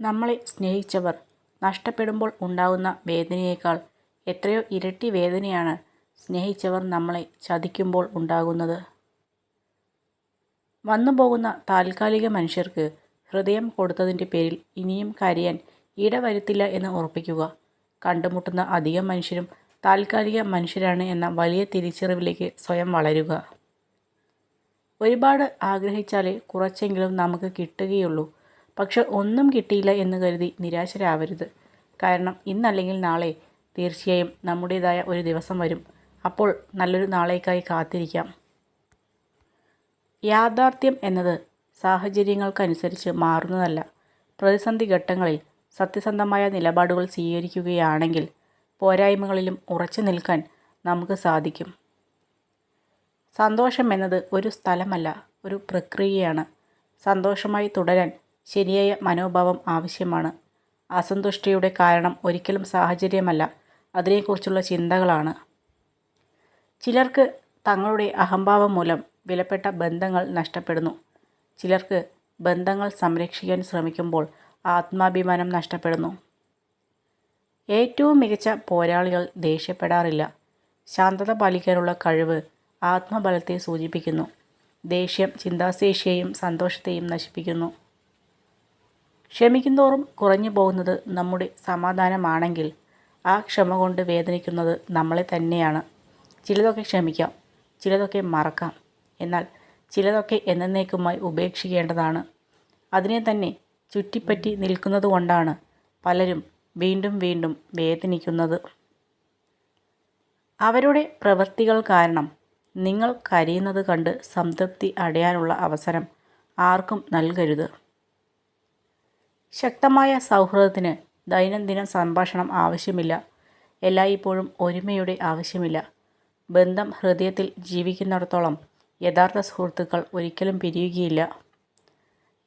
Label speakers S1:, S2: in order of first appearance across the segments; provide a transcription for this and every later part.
S1: നമ്മളെ സ്നേഹിച്ചവർ നഷ്ടപ്പെടുമ്പോൾ ഉണ്ടാകുന്ന വേദനയേക്കാൾ എത്രയോ ഇരട്ടി വേദനയാണ് സ്നേഹിച്ചവർ നമ്മളെ ചതിക്കുമ്പോൾ ഉണ്ടാകുന്നത്. വന്നുപോകുന്ന താൽക്കാലിക മനുഷ്യർക്ക് ഹൃദയം കൊടുത്തതിന്റെ പേരിൽ ഇനിയും കരയാൻ ഇടവരുത്തില്ല എന്ന് ഉറപ്പിക്കുക. കണ്ടുമുട്ടുന്ന അധികം മനുഷ്യരും താൽക്കാലിക മനുഷ്യരാണ് എന്ന വലിയ തിരിച്ചറിവിലേക്ക് സ്വയം വളരുക. ഒരുപാട് ആഗ്രഹിച്ചാലേ കുറച്ചെങ്കിലും നമുക്ക് കിട്ടുകയുള്ളൂ. പക്ഷേ ഒന്നും കിട്ടിയില്ല എന്ന് കരുതി നിരാശരാവരുത്. കാരണം ഇന്നല്ലെങ്കിൽ നാളെ തീർച്ചയായും നമ്മുടേതായ ഒരു ദിവസം വരും. അപ്പോൾ നല്ലൊരു നാളേക്കായി കാത്തിരിക്കാം. യാഥാർത്ഥ്യം എന്നത് സാഹചര്യങ്ങൾക്കനുസരിച്ച് മാറുന്നതല്ല. പ്രതിസന്ധി ഘട്ടങ്ങളിൽ സത്യസന്ധമായ നിലപാടുകൾ സ്വീകരിക്കുകയാണെങ്കിൽ പോരായ്മകളിലും ഉറച്ചു നിൽക്കാൻ നമുക്ക് സാധിക്കും. സന്തോഷം എന്നത് ഒരു സ്ഥലമല്ല, ഒരു പ്രക്രിയയാണ്. സന്തോഷമായി തുടരാൻ ശരിയായ മനോഭാവം ആവശ്യമാണ്. അസന്തുഷ്ടിയുടെ കാരണം ഒരിക്കലും സാഹചര്യമല്ല, അതിനെക്കുറിച്ചുള്ള ചിന്തകളാണ്. ചിലർക്ക് തങ്ങളുടെ അഹംഭാവം മൂലം വിലപ്പെട്ട ബന്ധങ്ങൾ നഷ്ടപ്പെടുന്നു. ചിലർക്ക് ബന്ധങ്ങൾ സംരക്ഷിക്കാൻ ശ്രമിക്കുമ്പോൾ ആത്മാഭിമാനം നഷ്ടപ്പെടുന്നു. ഏറ്റവും മികച്ച പോരാളികൾ ദേഷ്യപ്പെടാറില്ല. ശാന്തത പാലിക്കാനുള്ള കഴിവ് ആത്മബലത്തെ സൂചിപ്പിക്കുന്നു. ദേഷ്യം ചിന്താശേഷിയെയും സന്തോഷത്തെയും നശിപ്പിക്കുന്നു. ക്ഷമിക്കുന്തോറും കുറഞ്ഞുപോകുന്നത് നമ്മുടെ സമാധാനമാണെങ്കിൽ ആ ക്ഷമ കൊണ്ട് വേദനിക്കുന്നത് നമ്മളെ തന്നെയാണ്. ചിലതൊക്കെ ക്ഷമിക്കാം, ചിലതൊക്കെ മറക്കാം. എന്നാൽ ചിലതൊക്കെ എന്നേക്കുമായി ഉപേക്ഷിക്കേണ്ടതാണ്. അതിനെ തന്നെ ചുറ്റിപ്പറ്റി നിൽക്കുന്നത് കൊണ്ടാണ് പലരും വീണ്ടും വീണ്ടും വേദനിക്കുന്നത്. അവരുടെ പ്രവൃത്തികൾ കാരണം നിങ്ങൾ കരയുന്നത് കണ്ട് സംതൃപ്തി അടയാനുള്ള അവസരം ആർക്കും നൽകരുത്. ശക്തമായ സൗഹൃദത്തിന് ദൈനംദിന സംഭാഷണം ആവശ്യമില്ല. എല്ലായ്പ്പോഴും ഒരുമയുടെ ആവശ്യമില്ല. ബന്ധം ഹൃദയത്തിൽ ജീവിക്കുന്നിടത്തോളം യഥാർത്ഥ സുഹൃത്തുക്കൾ ഒരിക്കലും പിരിയുകയില്ല.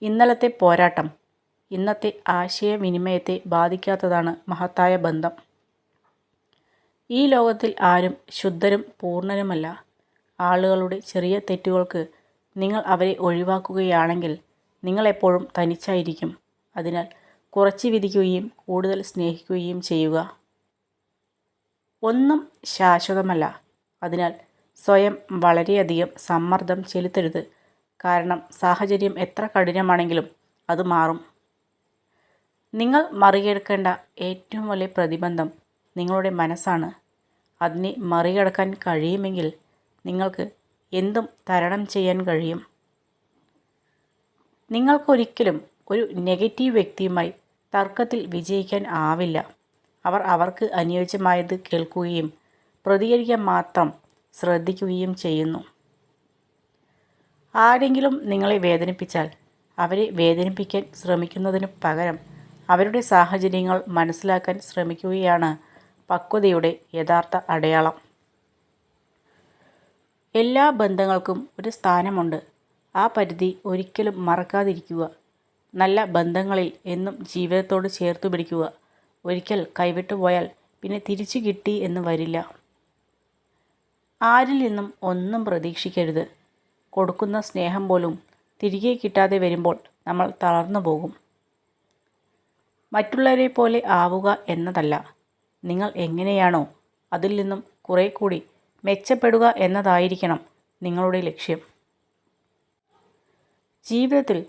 S1: ഇന്നലത്തെ പോരാട്ടം ഇന്നത്തെ ആശയവിനിമയത്തെ ബാധിക്കാത്തതാണ് മഹത്തായ ബന്ധം. ഈ ലോകത്തിൽ ആരും ശുദ്ധരും പൂർണരുമല്ല. ആളുകളുടെ ചെറിയ തെറ്റുകൾക്ക് നിങ്ങൾ അവരെ ഒഴിവാക്കുകയാണെങ്കിൽ നിങ്ങളെപ്പോഴും തനിച്ചായിരിക്കും. അതിനാൽ കുറച്ച് വിധിക്കുകയും കൂടുതൽ സ്നേഹിക്കുകയും ചെയ്യുക. ഒന്നും ശാശ്വതമല്ല. അതിനാൽ സ്വയം വളരെയധികം സമ്മർദ്ദം ചെലുത്തരുത്. കാരണം സാഹചര്യം എത്ര കഠിനമാണെങ്കിലും അത് മാറും. നിങ്ങൾ മറികടക്കേണ്ട ഏറ്റവും വലിയ പ്രതിബന്ധം നിങ്ങളുടെ മനസ്സാണ്. അതിനെ മറികടക്കാൻ കഴിയുമെങ്കിൽ നിങ്ങൾക്ക് എന്തും തരണം ചെയ്യാൻ കഴിയും. നിങ്ങൾക്കൊരിക്കലും ഒരു നെഗറ്റീവ് വ്യക്തിയുമായി തർക്കത്തിൽ വിജയിക്കാൻ ആവില്ല. അവർ അവർക്ക് അനുയോജ്യമായത് കേൾക്കുകയും പ്രതികരിക്കാൻ മാത്രം ശ്രദ്ധിക്കുകയും ചെയ്യുന്നു. ആരെങ്കിലും നിങ്ങളെ വേദനിപ്പിച്ചാൽ അവരെ വേദനിപ്പിക്കാൻ ശ്രമിക്കുന്നതിന് പകരം അവരുടെ സാഹചര്യങ്ങൾ മനസ്സിലാക്കാൻ ശ്രമിക്കുകയാണ് പക്വതയുടെ യഥാർത്ഥ അടയാളം. എല്ലാ ബന്ധങ്ങൾക്കും ഒരു സ്ഥാനമുണ്ട്. ആ പരിധി ഒരിക്കലും മറക്കാതിരിക്കുക. നല്ല ബന്ധങ്ങളിൽ എന്നും ജീവിതത്തോട് ചേർത്തുപിടിക്കുക. ഒരിക്കൽ കൈവിട്ടുപോയാൽ പിന്നെ തിരിച്ചു കിട്ടി എന്ന് വരില്ല. ആരിൽ നിന്നും ഒന്നും പ്രതീക്ഷിക്കരുത്. കൊടുക്കുന്ന സ്നേഹം പോലും തിരികെ കിട്ടാതെ വരുമ്പോൾ നമ്മൾ തളർന്നു പോകും മറ്റുള്ളവരെ പോലെ ആവുക എന്നതല്ല, നിങ്ങൾ എങ്ങനെയാണോ അതിൽ നിന്നും കുറേക്കൂടി മെച്ചപ്പെടുക എന്നതായിരിക്കണം നിങ്ങളുടെ ലക്ഷ്യം. ജീവിതത്തിൽ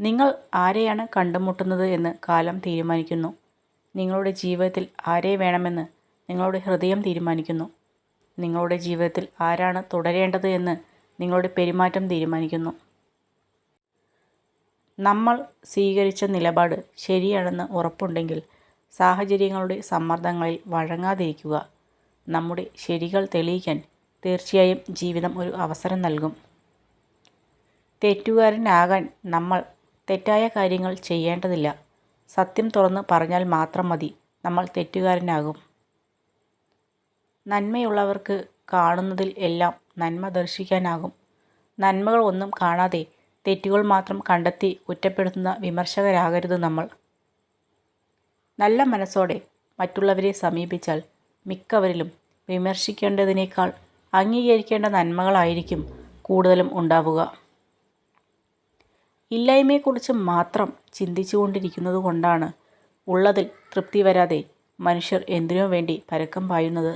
S1: നിങ്ങൾ ആരെയാണ് കണ്ടുമുട്ടുന്നത് എന്ന് കാലം തീരുമാനിക്കുന്നു. നിങ്ങളുടെ ജീവിതത്തിൽ ആരെ വേണമെന്ന് നിങ്ങളുടെ ഹൃദയം തീരുമാനിക്കുന്നു. നിങ്ങളുടെ ജീവിതത്തിൽ ആരാണ് തുടരേണ്ടത് എന്ന് നിങ്ങളുടെ പെരുമാറ്റം തീരുമാനിക്കുന്നു. നമ്മൾ സ്വീകരിച്ച നിലപാട് ശരിയാണെന്ന് ഉറപ്പുണ്ടെങ്കിൽ സാഹചര്യങ്ങളുടെ സമ്മർദ്ദങ്ങളിൽ വഴങ്ങാതിരിക്കുക. നമ്മുടെ ശരികൾ തെളിയിക്കാൻ തീർച്ചയായും ജീവിതം ഒരു അവസരം നൽകും. തെറ്റുകാരനാകാൻ നമ്മൾ തെറ്റായ കാര്യങ്ങൾ ചെയ്യേണ്ടതില്ല. സത്യം തുറന്ന് പറഞ്ഞാൽ മാത്രം മതി നമ്മൾ തെറ്റുകാരനാകും. നന്മയുള്ളവർക്ക് കാണുന്നതിൽ എല്ലാം നന്മ ദർശിക്കാനാകും. നന്മകൾ ഒന്നും കാണാതെ തെറ്റുകൾ മാത്രം കണ്ടെത്തി കുറ്റപ്പെടുത്തുന്ന വിമർശകരാകരുത് നമ്മൾ. നല്ല മനസ്സോടെ മറ്റുള്ളവരെ സമീപിച്ചാൽ മിക്കവരിലും വിമർശിക്കേണ്ടതിനേക്കാൾ അംഗീകരിക്കേണ്ട നന്മകളായിരിക്കും കൂടുതലും ഉണ്ടാവുക. ഇല്ലായ്മയെക്കുറിച്ച് മാത്രം ചിന്തിച്ചുകൊണ്ടിരിക്കുന്നത് കൊണ്ടാണ് ഉള്ളതിൽ തൃപ്തി വരാതെ മനുഷ്യർ എന്തിനോ വേണ്ടി പരക്കം പായുന്നത്?